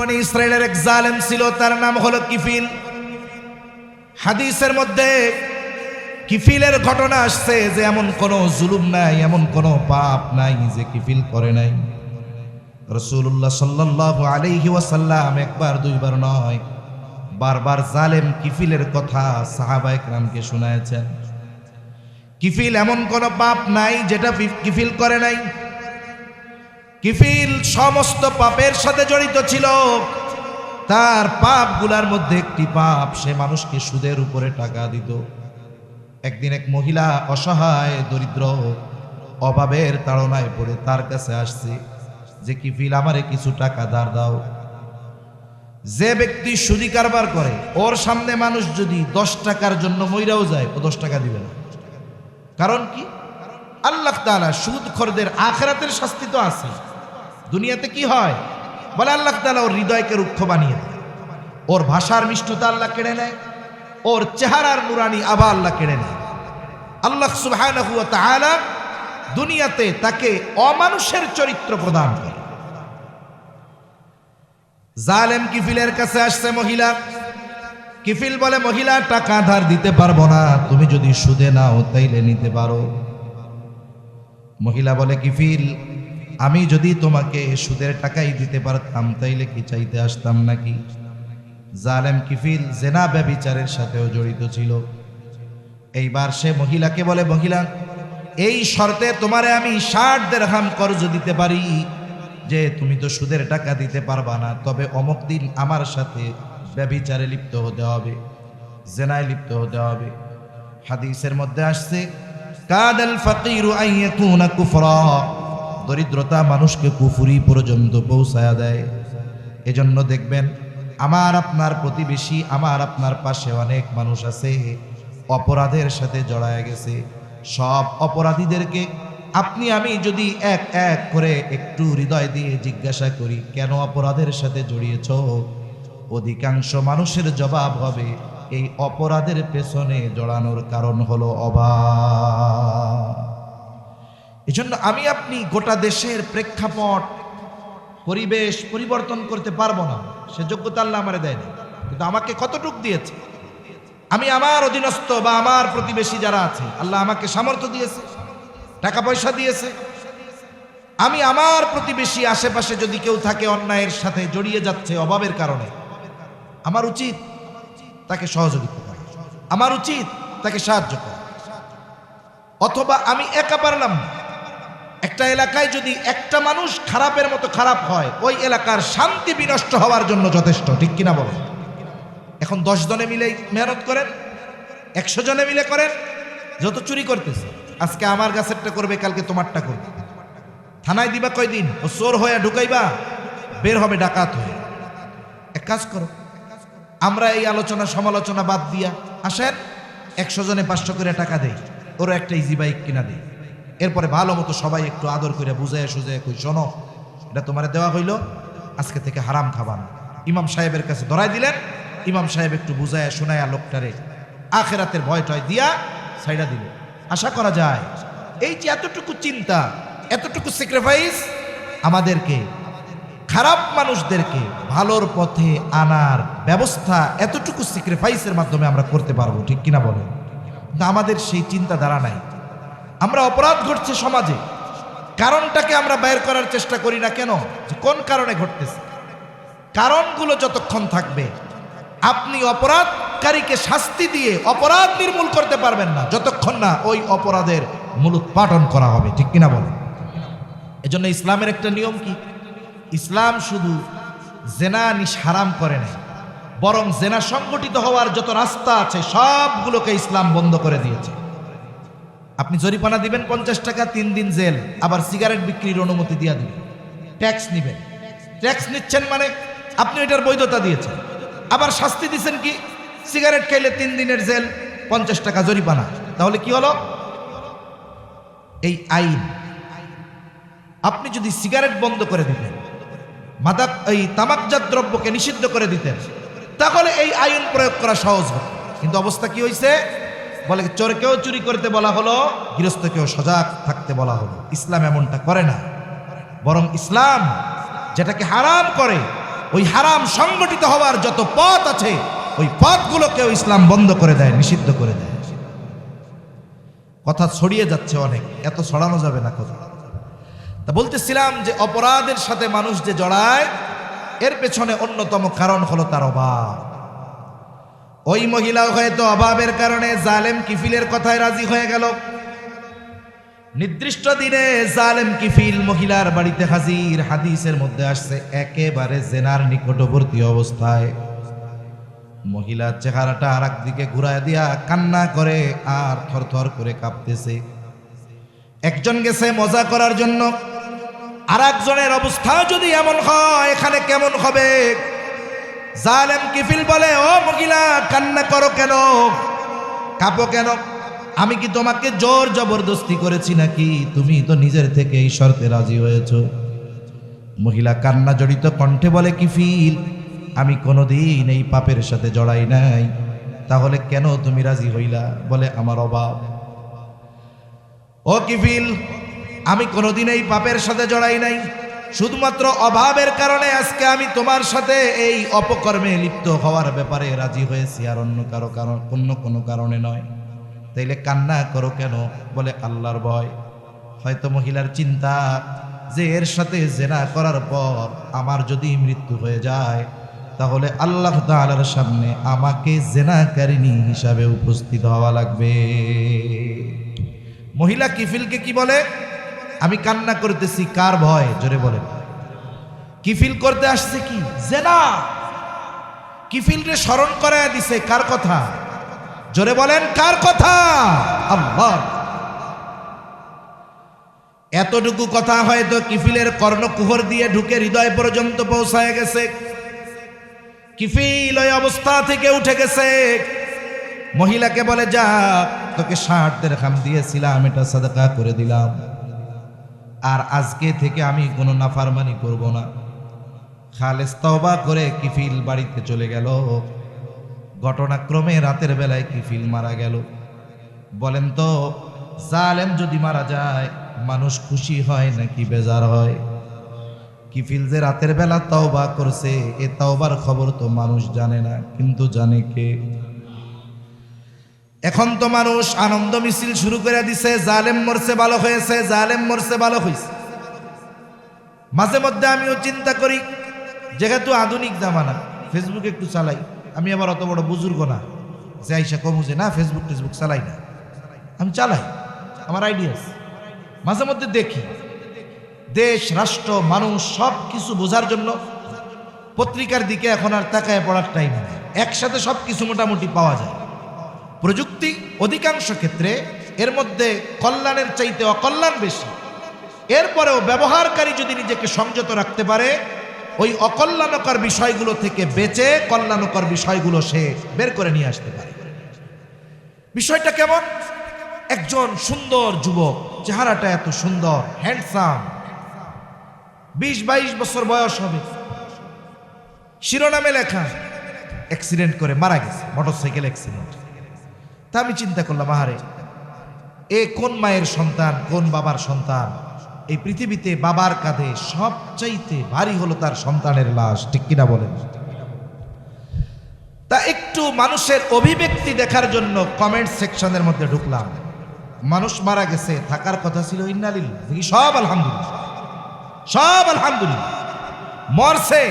বনি ইসরায়েলের এক জালেম ছিল, তার নাম হলো কিফিল। হাদিসের মধ্যে কিফিলের ঘটনা আসছে যে এমন কোনো জুলুম নাই, এমন কোনো পাপ নাই যে কিফিল করে নাই। রসুল্লাহ সাল্লাহ আলাইহি ওয়াসাল্লাম একবার, দুইবার নয়, বারবার জালেম কিফিলের কথা সাহাবা একরামকে শোনায়ছেন কিফিল এমন কোনো পাপ নাই যেটা কিফিল করে নাই। কিফিল সমস্ত পাপের সাথে জড়িত ছিল। তার পাপগুলার মধ্যে একটি পাপ সে মানুষকে সুদের উপরে টাকা দিত। একদিন এক মহিলা অসহায়, দরিদ্র, অভাবের তাড়নায় পড়ে তার কাছে আসছে যে, কিফিল, আমারে কিছু টাকা ধার দাও। যে ব্যক্তি সুদি কারবার করে, ওর সামনে মানুষ যদি দশ টাকার জন্য মইরাও যায়, ও দশ টাকা দিবে না। কারণ কি? আল্লাহ তাআলা সুদ খরদের আখরাতের শাস্তি তো আছে দুনিয়াতে কি হয়? বলে আল্লাহ তাআলা ওর হৃদয়কে রুক্ষ বানিয়ে দেয়। ওর ভাষার মিষ্টতা আল্লাহ কেড়ে নেয়। ওর চেহারার নুরানি আবা আল্লাহ কেড়ে নেয়। আল্লাহ তাআলা দুনিয়াতে তাকে অমানুষের চরিত্র প্রদান করে। জালেম কিফিলের কাছে আসছে মহিলা। কিফিল বলে, মহিলা, টাকা ধার দিতে পারব না। তুমি যদি সুদে নাও, তাইলে নিতে পারো। মহিলা বলে, কিফিল আমি যদি তোমাকে সুদের টাকাই দিতে পারতাম, তাইলে কি চাইতে আসতাম নাকি? জালেম কিফিল জেনা ব্যবিচারের সাথেও জড়িত ছিল। এইবার সে মহিলাকে বলে, মহিলা, এই শর্তে তোমারে আমি ষাট দেড়হাম কর্জ দিতে পারি, যে তুমি তো সুদের টাকা দিতে পারবা না, তবে অমুক দিন আমার সাথে ব্যবিচারে লিপ্ত হতে হবে, জেনায় লিপ্ত হতে হবে। হাদিসের মধ্যে আসছে কাদ কাদাল ফাকিরু আইয়াকুনা কুফরা। দরিদ্রতা মানুষকে কুফুরি পর্যন্ত পৌঁছায়া দেয়। এজন্য দেখবেন, আমার আপনার প্রতিবেশী, আমার আপনার পাশে অনেক মানুষ আছে, অপরাধের সাথে জড়ায় গেছে। সব অপরাধীদেরকে আপনি, আমি যদি এক এক করে একটু হৃদয় দিয়ে জিজ্ঞাসা করি, কেন অপরাধের সাথে জড়িয়েছ? অধিকাংশ মানুষের জবাব হবে, এই অপরাধের পেছনে জড়ানোর কারণ হলো অভাব এজন্য আমি আপনি গোটা দেশের প্রেক্ষাপট, পরিবেশ পরিবর্তন করতে পারব না। সে যোগ্যতা আল্লাহ আমারে দেয়নি। কিন্তু আমাকে কতটুক দিয়েছে? আমি আমার অধীনস্থ বা আমার প্রতিবেশী যারা আছে, আল্লাহ আমাকে সামর্থ্য দিয়েছে, টাকা পয়সা দিয়েছে। আমি আমার প্রতিবেশী আশেপাশে যদি কেউ থাকে অন্যায়ের সাথে জড়িয়ে যাচ্ছে অভাবের কারণে, আমার উচিত তাকে সহযোগিতা করা। আমার উচিত তাকে সাহায্য করা। অথবা আমি একা পারলাম না। একটা এলাকায় যদি একটা মানুষ খারাপের মতো খারাপ হয়, ওই এলাকার শান্তি বিনষ্ট হওয়ার জন্য যথেষ্ট, ঠিক কিনা বলেন? এখন দশ জনে মিলে মেহনত করেন, একশো জনে মিলে করেন, যত চুরি করতেছে, আজকে আমার গাছেরটা করবে, কালকে তোমারটা করবে। থানায় দিবা কয়দিন? ও চোর হয়ে ঢুকাইবা, বের হবে ডাকাত হয়ে। এক কাজ করো, আমরা এই আলোচনা সমালোচনা বাদ দিয়া, আসেন, একশো জনে পাঁচশো করে টাকা দেই ওরা একটা ইজি বাইক কিনা দেই। এরপরে ভালো মতো সবাই একটু আদর করে বুঝায় সুঝায় কই, শোনো, এটা তোমার দেওয়া হইল, আজকে থেকে হারাম খাবা না। ইমাম সাহেবের কাছে ধরাই দিলেন, ইমাম সাহেব একটু বুঝায় শোনায়া লোকটারে আখেরাতের ভয় টয় দিয়া সাইডা দিল। আশা করা যায়, এই যে এতটুকু চিন্তা, এতটুকু স্যাক্রিফাইস আমাদেরকে, খারাপ মানুষদেরকে ভালোর পথে আনার ব্যবস্থা এতটুকু স্যাক্রিফাইসের মাধ্যমে আমরা করতে পারব, ঠিক কিনা বলেন কিন্তু আমাদের সেই চিন্তাধারা নাই। আমরা অপরাধ ঘটছে সমাজে। কারণটাকে আমরা বের করার চেষ্টা করি না কেন? কোন কারণে ঘটতেছে? কারণগুলো যতক্ষণ থাকবে, আপনি অপরাধকারীকে শাস্তি দিয়ে অপরাধ নির্মূল করতে পারবেন না, যতক্ষণ না ওই অপরাধের মূলোৎপাটন করা হবে। ঠিক কিনা বলেন? এজন্য ইসলামের একটা নিয়ম কি? ইসলাম শুধু জেনা নিশ হারাম করে নাই, বরং জেনা সংগঠিত হওয়ার যত রাস্তা আছে, সবগুলোকে ইসলাম বন্ধ করে দিয়েছে। আপনি জরিমানা দিবেন পঞ্চাশ টাকা, তিন দিন জেল। আবার সিগারেট বিক্রির অনুমতি দিয়ে দিবেন। ট্যাক্স নিবেন। ট্যাক্স নিচ্ছেন মানে আপনি এটার বৈধতা দিয়েছেন। আবার শাস্তি দিচ্ছেন কি? সিগারেট খাইলে তিন দিনের জেল, পঞ্চাশ টাকা জরিমানা। তাহলে কি হলো? এই আইন। আপনি যদি সিগারেট বন্ধ করে দিতেন, মাদক এই তামাকজাত দ্রব্যকে নিষিদ্ধ করে দিতেন, তাহলে এই আইন প্রয়োগ করা সহজ হবে কিন্তু অবস্থা কি হয়েছে বলে চোরকেও চুরি করতে বলা হলো? গৃহস্থকেও সজাগ থাকতে বলা হলো। ইসলাম এমনটা করে না। বরং ইসলাম যেটাকে হারাম করে, ওই হারাম সংগঠিত হওয়ার যত পথ আছে, ওই পথগুলোকেও ইসলাম বন্ধ করে দেয়, নিষিদ্ধ করে দেয়। কথা ছড়িয়ে যাচ্ছে অনেক, এত ছড়ানো যাবে না কথা তা বলতেছিলাম যে অপরাধের সাথে মানুষ যে জড়ায়, এর পেছনে অন্যতম কারণ হলো তার অভাব। ওই মহিলাও হয়তো অভাবের কারণে জালেম কিফিলের কথায় রাজি হয়ে গেল। নির্দিষ্ট দিনে জালেম কিফিল মহিলার বাড়িতে হাজির। হাদিসের মধ্যে আসছে, একেবারে জেনার নিকটবর্তী অবস্থায়। মহিলার চেহারাটা আর দিকে ঘুরায় দিয়া কান্না করে আর থরথর করে কাঁপতেছে। একজন গেছে মজা করার জন্য। আর একজনের অবস্থা যদি এমন হয়, এখানে কেমন হবে? জালেম কিফিল বলে, ও মহিলা, কান্না করো কেন? কাঁপো কেন? আমি কি তোমাকে জোর জবরদস্তি করেছি নাকি? তুমি তো নিজের থেকে এই শর্তে রাজি হয়েছ। মহিলা কান্না জড়িত কণ্ঠে বলে, কিফিল, আমি কোনোদিন এই পাপের সাথে জড়াই নাই। তাহলে কেন তুমি রাজি হইলা? বলে, আমার অভাব। ও কিফিল, আমি কোনোদিন এই পাপের সাথে জড়াই নাই। শুধুমাত্র অভাবের কারণে আজকে আমি তোমার সাথে এই অপকর্মে লিপ্ত হওয়ার ব্যাপারে রাজি হয়েছি, আর অন্য কারও কারণ, অন্য কোনো কারণে নয়। তাইলে কান্না করো কেন? বলে আল্লাহর ভয়। হয়তো মহিলার চিন্তা, যে এর সাথে জেনা করার পর আমার যদি মৃত্যু হয়ে যায়, তাহলে আল্লাহ তাআলার সামনে আমাকে জেনাকারিনী হিসাবে উপস্থিত হওয়া লাগবে। মহিলা কিফিলকে কি বলে? আমি কান্না করতেছি, কার ভয়? জোরে বলেন। কিফিল করতে আসছে কি? জেনা! কিফিলকে স্মরণ করায় দিছে, কার কথা? জোরে বলেন, কার কথা? আল্লাহ! এতটুকু কথা হয়তো কিফিলের কর্ণকুহর দিয়ে ঢুকে হৃদয় পর্যন্ত পৌঁছায় গেছে। কিফিল ওই অবস্থা থেকে উঠে গেছে। মহিলাকে বলে, যা, তোকে ষাট দেড় খাম দিয়েছিলাম, এটা সাদাকা করে দিলাম। আর আজকে থেকে আমি কোনো নাফারমানি করব না। খালেস তওবা করে কিফিল বাড়িতে চলে গেল। ঘটনাক্রমে রাতের বেলায় কিফিল মারা গেল। বলেন তো, জালেম যদি মারা যায়, মানুষ খুশি হয় নাকি বেজার হয়? কিফিল যে রাতের বেলা তওবা করছে, এ তওবার খবর তো মানুষ জানে না, কিন্তু জানে কে? এখন তো মানুষ আনন্দ মিছিল শুরু করে দিছে, জালেম মরছে, ভালো হয়েছে, জালেম মরছে, ভালো হয়েছে। মাঝে মধ্যে আমিও চিন্তা করি, যেহেতু আধুনিক জামানা ফেসবুক একটু চালাই। আমি আবার অত বড় বুজুর্গ না, যে আইসা কমু যে না ফেসবুক টেসবুক চালাই না। আমি চালাই, আমার আইডিয়া আছে। মাঝে মধ্যে দেখি, দেশ, রাষ্ট্র, মানুষ সব কিছু বোঝার জন্য পত্রিকার দিকে এখন আর তাকায় পড়ার টাইম নেই। একসাথে সব কিছু মোটামুটি পাওয়া যায়। প্রযুক্তি অধিকাংশ ক্ষেত্রে এর মধ্যে কল্যাণের চাইতে অকল্যাণ বেশি। এরপরেও ব্যবহারকারী যদি নিজেকে সংযত রাখতে পারে, ওই অকল্যাণকর বিষয়গুলো থেকে বেঁচে কল্যাণকর বিষয়গুলো সে বের করে নিয়ে আসতে পারে। বিষয়টা কেমন? একজন সুন্দর যুবক, চেহারাটা এত সুন্দর হ্যান্ডসাম বিশ বাইশ বছর বয়স হবে। শিরোনামে লেখা অ্যাক্সিডেন্ট করে মারা গেছে মোটরসাইকেল অ্যাক্সিডেন্ট তা আমি চিন্তা করলাম, আহারে, এ কোন মায়ের সন্তান, কোন বাবার সন্তান? এই পৃথিবীতে বাবার কাঁধে সবচাইতে ভারী হলো তার সন্তানের লাশ, ঠিক কিনা বলেন? তা একটু মানুষের অভিব্যক্তি দেখার জন্য কমেন্ট সেকশনের মধ্যে ঢুকলাম। মানুষ মারা গেছে, থাকার কথা ছিল ইন্নালিল সব আলহামদুলিল্লাহ সব আলহামদুলিল্লাহ। মরছে,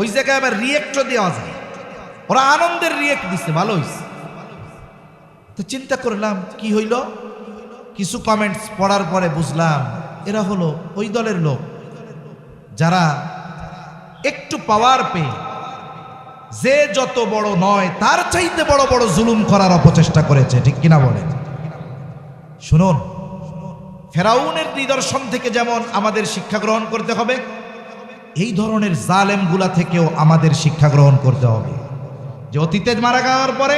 ওই জায়গায় আবার রিয়েক্টও দেওয়া যায়। ওরা আনন্দের রিয়েক্ট দিচ্ছে ভালো হয়েছে তো চিন্তা করলাম, কি হইল? কিছু কমেন্টস পড়ার পরে বুঝলাম, এরা হলো ওই দলের লোক, যারা একটু পাওয়ার পেয়ে যে যত বড় নয়, তার চাইতে বড় বড় জুলুম করার অপচেষ্টা করেছে, ঠিক কিনা বলেন? শুনুন, ফেরাউনের নিদর্শন থেকে যেমন আমাদের শিক্ষা গ্রহণ করতে হবে, এই ধরনের জালেমগুলা থেকেও আমাদের শিক্ষা গ্রহণ করতে হবে। যে অতীতে মারা যাওয়ার পরে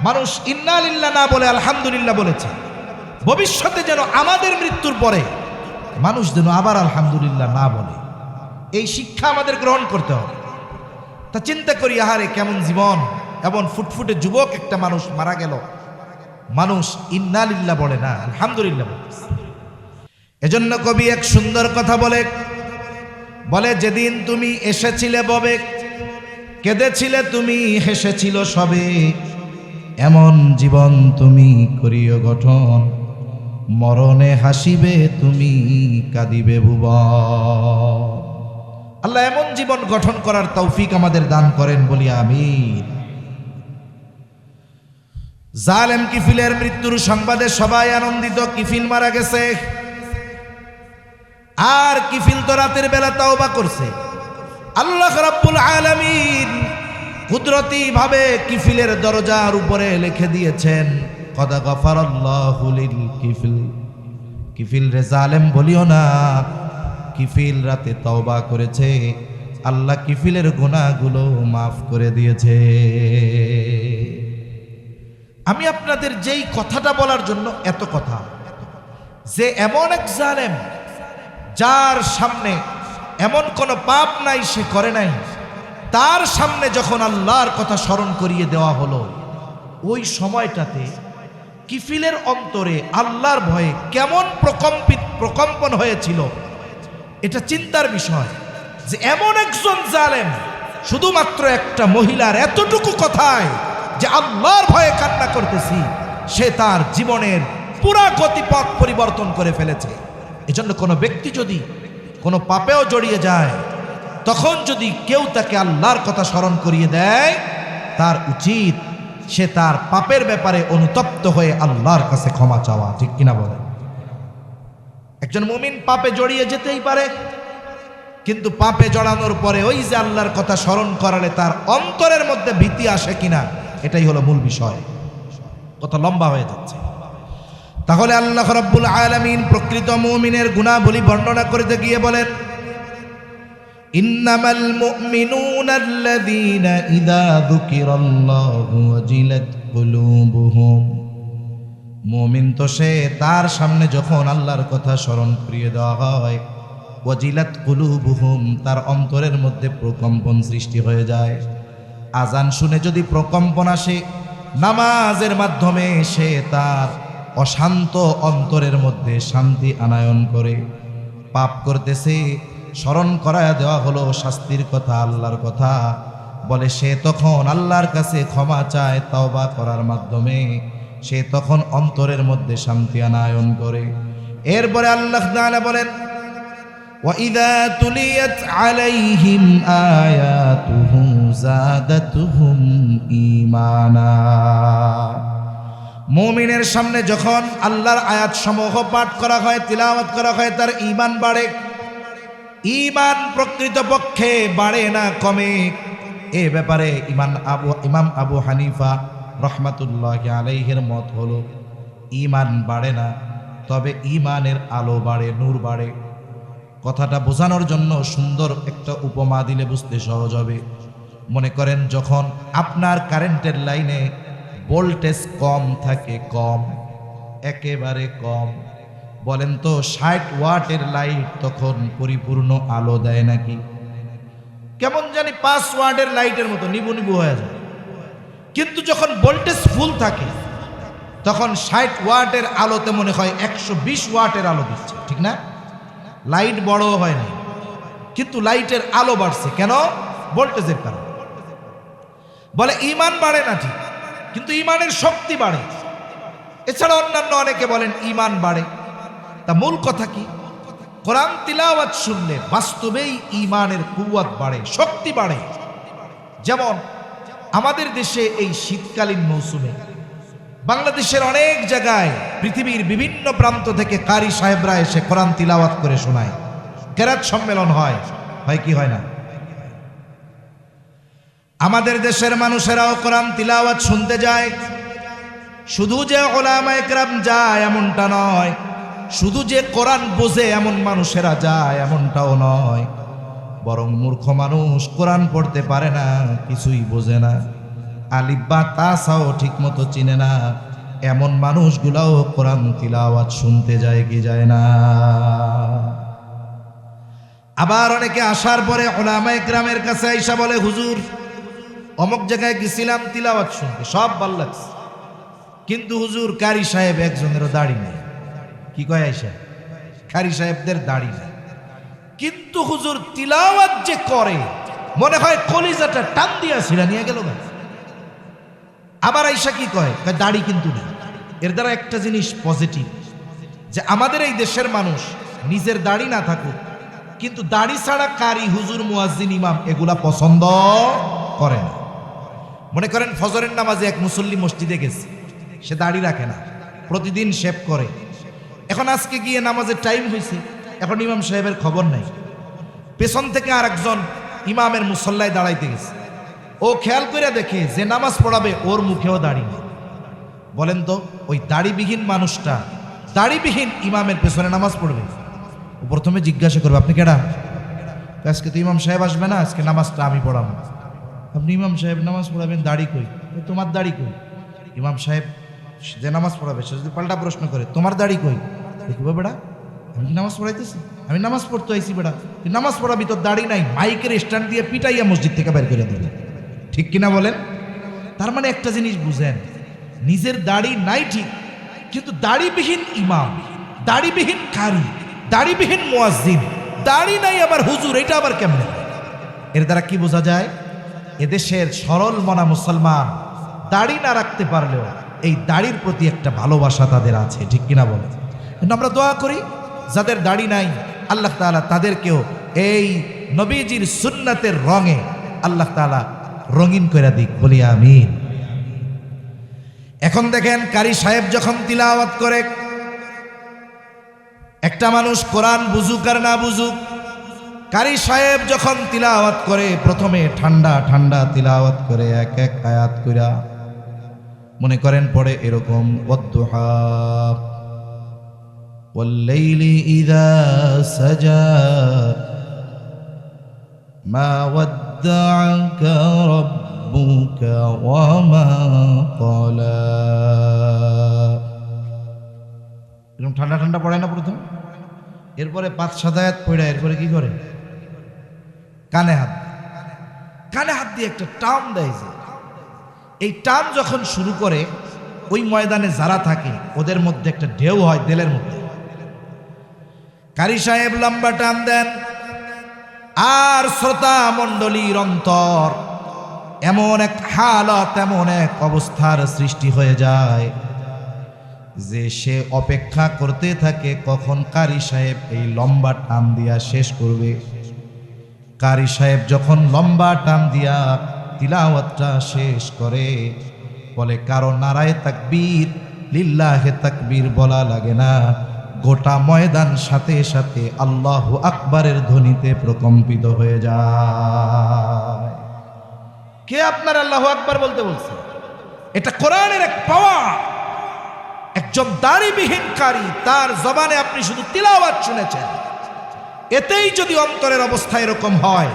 মানুষ ইন্নালিল্লাহ না বলে, আলহামদুলিল্লাহ বলেছে। ভবিষ্যতে যেন আমাদের মৃত্যুর পরে মানুষ যেন আবার আলহামদুলিল্লাহ না বলে। এই শিক্ষা আমাদের গ্রহণ করতে হবে। তা চিন্তা করি, আহারে, কেমন জীবন, এমন ফুটফুটে যুবক একটা মানুষ মারা গেল। মানুষ ইন্নালিল্লাহ বলে না, আলহামদুলিল্লাহ বলে এজন্য কবি এক সুন্দর কথা বলে বলে, যেদিন তুমি এসেছিলে ববে, কেঁদেছিলে তুমি হেসেছিল সবে। এমন জীবন তুমি করিও গঠন। মরণে হাসিবে তুমি, কাঁদিবে ভুব আল্লাহ এমন জীবন গঠন করার তৌফিক আমাদের দান করেন বলি আমির জালেম কিফিলের মৃত্যুর সংবাদে সবাই আনন্দিত, কিফিল মারা গেছে। আর কিফিল তো রাতের বেলা তাওবা করছে। আল্লাহ রাব্বুল আলামিন কুদরতি ভাবে কিফিলের দরজার উপরে লিখে দিয়েছেন, কদা গফারাল্লাহু কিফিল। কিফিল রে জালেম বলিও না, কিফিল রাতে তওবা করেছে, আল্লাহ কিফিলের গুনাহগুলো মাফ করে দিয়েছে। আমি আপনাদের যেই কথাটা বলার জন্য এত কথা, যে এমন এক জালেম, যার সামনে এমন কোনো পাপ নাই, সে করে নাই তার সামনে যখন আল্লাহর কথা স্মরণ করিয়ে দেওয়া হলো, ওই সময়টাতে কিফিলের অন্তরে আল্লাহর ভয়ে কেমন প্রকম্পিত, প্রকম্পন হয়েছিল, এটা চিন্তার বিষয় যে এমন একজন জালেম শুধুমাত্র একটা মহিলার এতটুকু কথায় যে আল্লাহর ভয়ে কান্না করতেছি, সে তার জীবনের পুরা গতিপথ পরিবর্তন করে ফেলেছে। এজন্য কোনো ব্যক্তি যদি কোনো পাপেও জড়িয়ে যায় তখন যদি কেউ তাকে আল্লাহর কথা স্মরণ করিয়ে দেয়, তার উচিত সে তার পাপের ব্যাপারে অনুতপ্ত হয়ে আল্লাহর কাছে ক্ষমা চাওয়া, ঠিক কিনা বলে একজন মুমিন পাপে জড়িয়ে যেতেই পারে, কিন্তু পাপে জড়ানোর পরে ওই যে আল্লাহর কথা স্মরণ করালে তার অন্তরের মধ্যে ভীতি আসে কিনা, এটাই হলো মূল বিষয়। কত লম্বা হয়ে যাচ্ছে। তাহলে আল্লাহ রাব্বুল আলামিন প্রকৃত মুমিনের গুণাবলী বর্ণনা করতে গিয়ে বলেন ইন্নামাল মুমিনুনা আল্লাযীনা ইযা যুকিরাল্লাহু ওয়াজিলাত কুলুবুহুম। মুমিন তো সে তার সামনে যখন আল্লাহর কথা স্মরণ করিয়ে দেওয়া হয়, ওয়াজিলাত কুলুবুহুম, তার অন্তরের মধ্যে প্রকম্পন সৃষ্টি হয়ে যায়। আজান শুনে যদি প্রকম্পন আসে, নামাজের মাধ্যমে সে তার অশান্ত অন্তরের মধ্যে শান্তি আনায়ন করে। পাপ করতেছে স্মরণ করায় দেওয়া হলো শাস্তির কথা আল্লাহর কথা বলে সে তখন আল্লাহর কাছে ক্ষমা চায় তওবা করার মাধ্যমে সে তখন অন্তরের মধ্যে শান্তি আনায়ন করে এরপরে আল্লাহ তাআলা বলেন وإذا تليت عليهم آياته زادتهم إيمانا মুমিনের সামনে যখন আল্লাহর আয়াত সমূহ পাঠ করা হয় তিলাওয়াত করা হয় তার ঈমান বাড়ে ঈমান প্রকৃতপক্ষে বাড়ে না, কমে। এ ব্যাপারে ইমান আবু, ইমাম আবু হানিফা রহমাতুল্লাহ আলাইহের মত হলো ঈমান বাড়ে না, তবে ইমানের আলো বাড়ে, নূর বাড়ে। কথাটা বোঝানোর জন্য সুন্দর একটা উপমা দিলে বুঝতে সহজ হবে। মনে করেন যখন আপনার কারেন্টের লাইনে ভোল্টেজ কম থাকে, কম, একেবারে কম। বলেন তো, ষাট ওয়াটের লাইট তখন পরিপূর্ণ আলো দেয় নাকি? কেমন জানি পাঁচ ওয়াটের লাইটের মতো নিবু নিবু হয়ে যায়। কিন্তু যখন ভোল্টেজ ফুল থাকে, তখন ষাট ওয়াটের আলোতে মনে হয় একশো বিশ ওয়াটের আলো দিচ্ছে, ঠিক না? লাইট বড় হয় না কিন্তু লাইটের আলো বাড়ছে। কেন? ভোল্টেজের কারণে। বলে, ইমান বাড়ে না ঠিক, কিন্তু ইমানের শক্তি বাড়ে। এছাড়া অন্যান্য অনেকে বলেন, ইমান বাড়ে। তা মূল কথা কি? কোরআন তিলাওয়াত শুনলে বাস্তবেই ইমানের কুয়াত বাড়ে, শক্তি বাড়ে। যেমন, আমাদের দেশে এই শীতকালীন মৌসুমে বাংলাদেশের অনেক জায়গায় পৃথিবীর বিভিন্ন প্রান্ত থেকে কারি সাহেবরা এসে কোরআন তিলাওয়াত করে শোনায়। কেরাত সম্মেলন হয় হয় কি হয় না? আমাদের দেশের মানুষেরাও কোরআন তিলাওয়াত শুনতে যায়। শুধু যে ওলামা একরাম যায় এমনটা নয় শুধু যে কোরআন বোঝে এমন মানুষেরা যায়, এমনটাও নয়। বরং মূর্খ মানুষ কোরআন পড়তে পারে না, কিছুই বোঝে না। আলিব্বা তাসাও ঠিক মতো চিনে না। এমন মানুষগুলাও কোরআন তিলাওয়াত শুনতে যায় কি যায় না। আবার অনেকে আসার পরে ওলামা গ্রামের কাছে আইসা বলে, হুজুর, অমুক জায়গায় গেছিলাম তিলাওয়াত শুনতে, সব ভালো লাগছে। কিন্তু হুজুর, কারি সাহেব একজনেরও দাড়ি নেই। কি কয় আইসা কারি সাহেবদের দাড়ি নেই কিন্তু হুজুর তিলাওয়াত যে করে, মনে হয় কলিজাটা টান দিয়া ছিঁড়া নিয়ে গেল না আবার আইসা কি কয়? দাড়ি কিন্তু নেই। এর দ্বারা একটা জিনিস পজিটিভ যে আমাদের এই দেশের মানুষ নিজের দাড়ি না থাকুক, কিন্তু দাড়ি ছাড়া কারি হুজুর, মুয়াজ্জিন, ইমাম এগুলা পছন্দ করে না। মনে করেন ফজরের নামাজে এক মুসল্লি মসজিদে গেছে, সে দাড়ি রাখে না। প্রতিদিন শেভ করে। এখন আজকে গিয়ে নামাজের টাইম হয়েছে এখন ইমাম সাহেবের খবর নাই। পেছন থেকে আর একজন ইমামের মুসল্লায় দাঁড়াইতে গেছে। ও খেয়াল করে দেখে যে নামাজ পড়াবে ওর মুখেও দাড়ি নেই। বলেন তো ওই দাড়িবিহীন মানুষটা দাড়িবিহীন ইমামের পেছনে নামাজ পড়বে? ও প্রথমে জিজ্ঞাসা করবে আপনি কেডা? আজকে তো ইমাম সাহেব আসবে না আজকে নামাজটা আমি পড়াবো। আপনি ইমাম সাহেব নামাজ পড়াবেন দাড়ি কই? "এ, তোমার দাড়ি কই? ইমাম সাহেব যে নামাজ পড়াবে, সে যদি পাল্টা প্রশ্ন করে, তোমার দাড়ি কই? দেখব বেড়া আমি কি নামাজ পড়াইতেছি? আমি নামাজ পড়তে আইছি বেড়া, তুই নামাজ পড়াবি, তোর দাড়ি নাই, মাইকের স্ট্যান্ড দিয়ে পিটাইয়া মসজিদ থেকে বের করে দিবে। ঠিক কিনা বলেন? তার মানে একটা জিনিস বুঝেন, নিজের দাড়ি নাই ঠিক, কিন্তু দাড়িবিহীন ইমাম, দাড়িবিহীন কারি, দাড়িবিহীন মুয়াজ্জিন, দাড়ি নাই আবার হুজুর, এটা আবার কেমনে? এর দ্বারা কি বোঝা যায়? এদেশের সরল মনা মুসলমান দাড়ি না রাখতে পারলেও এই দাড়ির প্রতি একটা ভালোবাসা তাদের আছে, ঠিক কিনা বলে আমরা দোয়া করি, যাদের দাড়ি নাই, আল্লাহ তাআলা তাদেরকেও এই নবীজির সুন্নাতের রঙে আল্লাহ তাআলা রঙিন করে দিক, বলি আমিন। এখন দেখেন কারি সাহেব যখন তিলাওয়াত করে, একটা মানুষ কোরআন বুঝুক আর না বুঝুক, কারি সাহেব যখন তিলাওয়াত করে, প্রথমে ঠান্ডা ঠান্ডা তিলাওয়াত করে, এক এক আয়াত কইরা মনে করেন পড়ে এরকম ওয়াদ্দুহা والليل إذا سجى ما ودعك ربك وما قلى এরকম ঠান্ডা ঠান্ডা পড়ে না প্রথম এরপরে পাঁচ সাদায়াত পড়ে এরপরে কি করে কানে হাত দেয়। কানে হাত দিয়ে একটা টার্ম দেয় যে এই টান যখন শুরু করে, ওই ময়দানে যারা থাকে, ওদের মধ্যে একটা ঢেউ হয়, দেলের মধ্যে। কারি সাহেব লম্বা টান দেন। আর শ্রোতা মণ্ডলীর অন্তর, এমন এক হালত, এমন এক অবস্থার সৃষ্টি হয়ে যায় যে সে অপেক্ষা করতে থাকে, কখন কারি সাহেব এই লম্বা টান দিয়া শেষ করবে। কারি সাহেব যখন লম্বা টান দিয়া তিলাওয়াতটা শেষ করে, বলে, কারও নারায় তাকবীর, লিল্লাহে তাকবীর বলা লাগে না। গোটা ময়দান সাথে সাথে আল্লাহ আকবরের ধ্বনিতে প্রকম্পিত হয়ে যায়। কে আপনার আল্লাহ আকবার বলতে বলছে? এটা কোরআনের এক পাওয়া একজন দাড়িবিহীন কারি তার জবানে আপনি শুধু তিলাওয়াত শুনেছেন। এতেই যদি অন্তরের অবস্থা এরকম হয়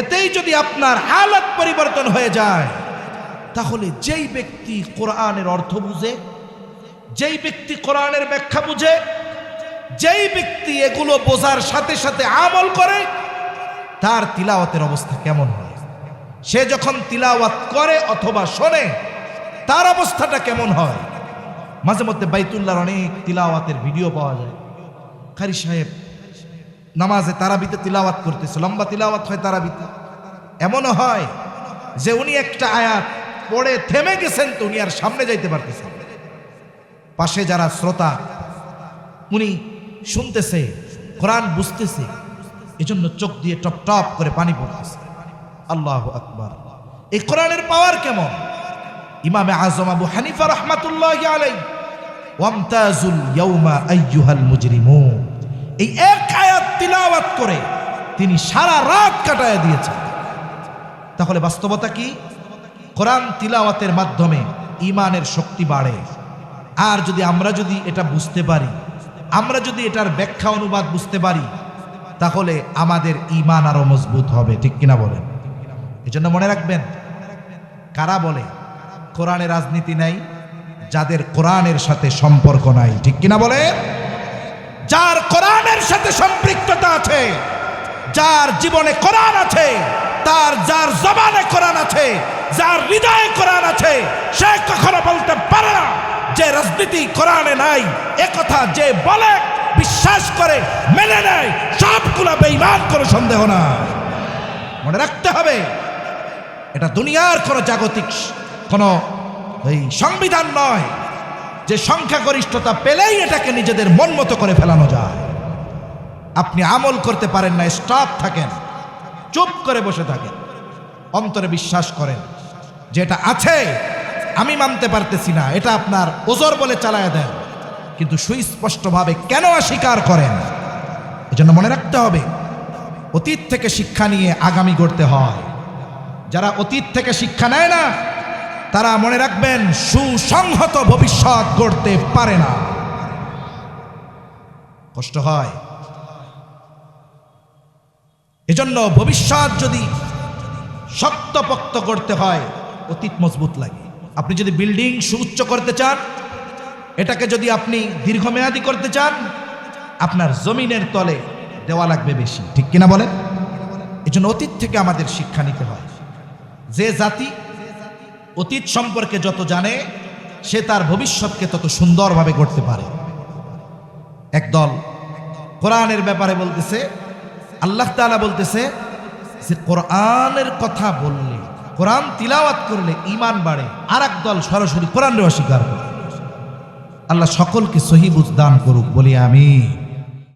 এতেই যদি আপনার হালত পরিবর্তন হয়ে যায়, তাহলে যেই ব্যক্তি কোরআনের অর্থ বুঝে, যেই ব্যক্তি কোরআনের ব্যাখ্যা বুঝে, যেই ব্যক্তি এগুলো বোঝার সাথে সাথে আমল করে, তার তিলাওয়াতের অবস্থা কেমন হয়? সে যখন তিলাওয়াত করে অথবা শোনে, তার অবস্থাটা কেমন হয়? মাঝে মধ্যে বাইতুল্লাহর অনেক তিলাওয়াতের ভিডিও পাওয়া যায়। কারি সাহেব নামাজে তারাবিতে তিলাওয়াত করতেছে, লম্বা তিলাওয়াত হয় তারাবিতে। এমনও হয় যে উনি একটা আয়াত পড়ে থেমে গেছেন তো উনি আর সামনে যাইতে পারতেছেন পাশে যারা শ্রোতা, উনি শুনতেছে, কোরআন বুঝতেছে, এজন্য চোখ দিয়ে টপ টপ করে পানি পড়তেছে। আল্লাহ আকবার। এই কোরআনের পাওয়ার কেমন? ইমামে আজম আবু হানিফা রহমাতুল্লাহ আলাই ওয়ামতাজুল ইয়াউমা আইয়ুহাল মুজরিমুন। এই এক তিলাওয়াত করে তিনি সারা রাত কাটায় দিয়েছেন। তাহলে বাস্তবতা কি? কোরআন তিলাওয়াতের মাধ্যমে ইমানের শক্তি বাড়ে। আর যদি আমরা যদি এটা বুঝতে পারি, আমরা যদি এটার ব্যাখ্যা অনুবাদ বুঝতে পারি, তাহলে আমাদের ইমান আরও মজবুত হবে, ঠিক কিনা বলেন? এজন্য মনে রাখবেন, কারা বলে, কোরআনে রাজনীতি নাই, যাদের কোরআনের সাথে সম্পর্ক নাই, ঠিক কিনা বলে যার কোরআনের সাথে সম্পৃক্ততা আছে, যার জীবনে কোরআন আছে, তার যার জবানে কোরআন আছে, যার হৃদয়ে কোরআন আছে, সে কখনো বলতে পারে না যে রাজনীতি কোরআনে নাই। একথা যে বলে, বিশ্বাস করে, মেনে নেয়, সবগুলা বেঈমান কোনো সন্দেহ না। মনে রাখতে হবে, এটা দুনিয়ার কোনো জাগতিক কোনো এই সংবিধান নয়। যে সংখ্যাগরিষ্ঠতা পেলেই এটাকে নিজেদের মন মতো করে ফেলানো যায়। আপনি আমল করতে পারেন না, স্টপ থাকেন, চুপ করে বসে থাকেন, অন্তরে বিশ্বাস করেন যে এটা আছে, আমি মানতে পারতেছি না, এটা আপনার ওজর বলে চালায় দেন, কিন্তু সুস্পষ্টভাবে কেন অস্বীকার করেন? এজন্য মনে রাখতে হবে, অতীত থেকে শিক্ষা নিয়ে আগামী গড়তে হয়। যারা অতীত থেকে শিক্ষা নেয় না তারা মনে রাখবেন, সুসংহত ভবিষ্যৎ গড়তে পারে না। কষ্ট হয়। এজন্য ভবিষ্যৎ যদি শক্তপোক্ত করতে হয়, অতীত মজবুত লাগে। আপনি যদি বিল্ডিং সুউচ্চ করতে চান, এটাকে যদি আপনি দীর্ঘমেয়াদী করতে চান, আপনার জমিনের তলে দেওয়া লাগবে বেশি। ঠিক কিনা বলেন? এজন্য অতীত থেকে আমাদের শিক্ষা নিতে হয়। যে জাতি অতীত সম্পর্কে যত জানে, সে তার ভবিষ্যৎকে তত সুন্দরভাবে গড়তে পারে। একদল কোরআনের ব্যাপারে বলতেছে, আল্লাহ তাআলা বলতেছে যে, কোরআনের কথা বললে, কোরআন তিলাওয়াত করলে ইমান বাড়ে আর দল সরাসরি কোরআনের অস্বীকার করে। আল্লাহ সকলকে সহি বুঝ দান করুক, বলি আমি